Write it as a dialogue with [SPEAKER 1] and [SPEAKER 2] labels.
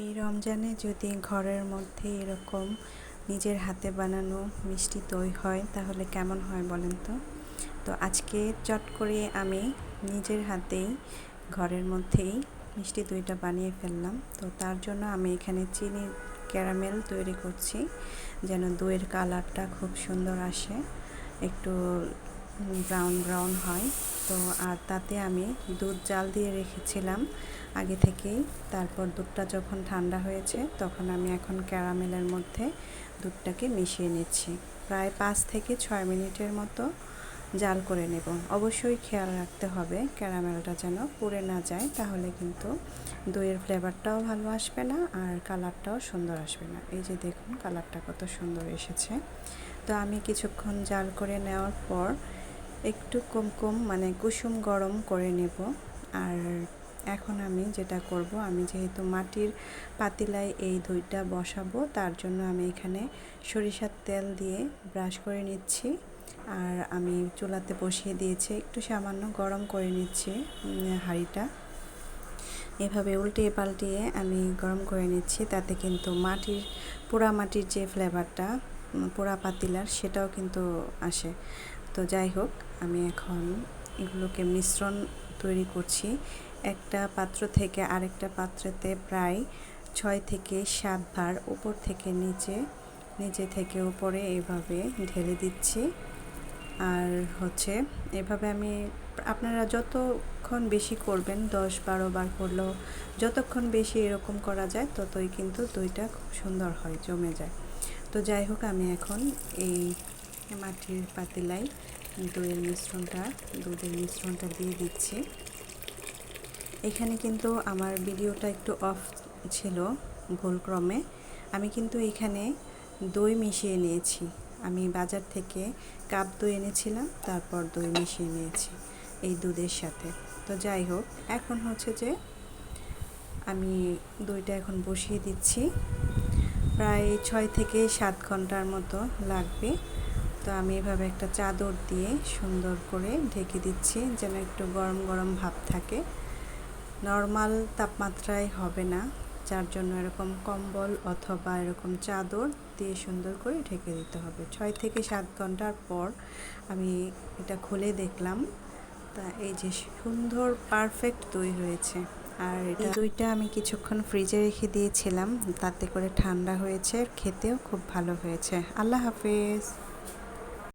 [SPEAKER 1] এই রমজানে যদি ঘরের মধ্যে এরকম নিজের হাতে বানানো মিষ্টি দই হয়, তাহলে কেমন হয় বলেন তো? তো আজকে চট করে আমি নিজের হাতেই ঘরের মধ্যেই মিষ্টি দইটা বানিয়ে ফেললাম। তো তার জন্য আমি এখানে চিনি ক্যারামেল তৈরি করছি, যেন দইয়ের কালারটা খুব সুন্দর আসে। একটু ব্রাউন ব্রাউন হয়। তো, আর তাতে আমি দুধ জাল দিয়ে রেখেছিলাম আগে থেকেই। তারপর দুধটা যখন ঠান্ডা হয়েছে, তখন আমি এখন ক্যারামেলের মধ্যে দুধটাকে মিশিয়ে নিচ্ছি। প্রায় পাঁচ থেকে ছয় মিনিটের মতো জাল করে নেব। অবশ্যই খেয়াল রাখতে হবে ক্যারামেলটা যেন পুড়ে না যায়, তাহলে কিন্তু দইয়ের ফ্লেভারটাও ভালো আসবে না আর কালারটাও সুন্দর আসবে না। এই যে দেখুন, কালারটা কত সুন্দর এসেছে। তো আমি কিছুক্ষণ জাল করে নেওয়ার পর একটু কম কম মানে কুসুম গরম করে নেব। আর এখন আমি যেটা করব, আমি যেহেতু মাটির পাতিলায় এই দইটা বসাবো, তার জন্য আমি এখানে সরিষার তেল দিয়ে ব্রাশ করে নিচ্ছি। আর আমি চুলাতে বসিয়ে দিয়েছি, একটু সামান্য গরম করে নিচ্ছি হাঁড়িটা। এভাবে উল্টিয়ে পাল্টিয়ে আমি গরম করে নিচ্ছি, তাতে কিন্তু মাটির, পোড়া মাটির যে ফ্লেভারটা পোড়া পাতিলার, সেটাও কিন্তু আসে। তো যাই হোক, আমি এখন এগুলোকে মিশ্রণ তৈরি করছি। একটা পাত্র থেকে আরেকটা পাত্রেতে প্রায় ছয় থেকে সাতবার উপর থেকে নিচে নিচে থেকে উপরে এভাবে ঢেলে দিচ্ছি। আর হচ্ছে এভাবে আমি, আপনারা যতক্ষণ বেশি করবেন, দশ বারো বার করলেও যতক্ষণ বেশি এরকম করা যায়, ততই কিন্তু দইটা খুব সুন্দর হয়, জমে যায়। তো যাই হোক, আমি এখন এই মাটির পাতিলাই দইয়ের মিশ্রণটা, দুধের মিশ্রণটা দিয়ে দিচ্ছি। এখানে কিন্তু আমার ভিডিওটা একটু অফ ছিল ভুলক্রমে। আমি কিন্তু এখানে দই মিশিয়ে নিয়েছি। আমি বাজার থেকে কাপ দই এনেছিলাম, তারপর দই মিশিয়ে নিয়েছি এই দুধের সাথে। তো যাই হোক, এখন হচ্ছে যে আমি দইটা এখন বসিয়ে দিচ্ছি। প্রায় ছয় থেকে সাত ঘণ্টার মতো লাগবে। তো আমি এভাবে একটা চাদর দিয়ে সুন্দর করে ঢেকে দিচ্ছি, যেন একটু গরম গরম ভাব থাকে। নর্মাল তাপমাত্রায় হবে না, যার জন্য এরকম কম্বল অথবা এরকম চাদর দিয়ে সুন্দর করে ঢেকে দিতে হবে। ছয় থেকে সাত ঘণ্টার পর আমি এটা খুলে দেখলাম। তা এই যে সুন্দর পারফেক্ট দই হয়েছে। আর এই দইটা আমি কিছুক্ষণ ফ্রিজে রেখে দিয়েছিলাম, তাতে করে ঠান্ডা হয়েছে খেতেও খুব ভালো হয়েছে। আল্লাহ হাফেজ।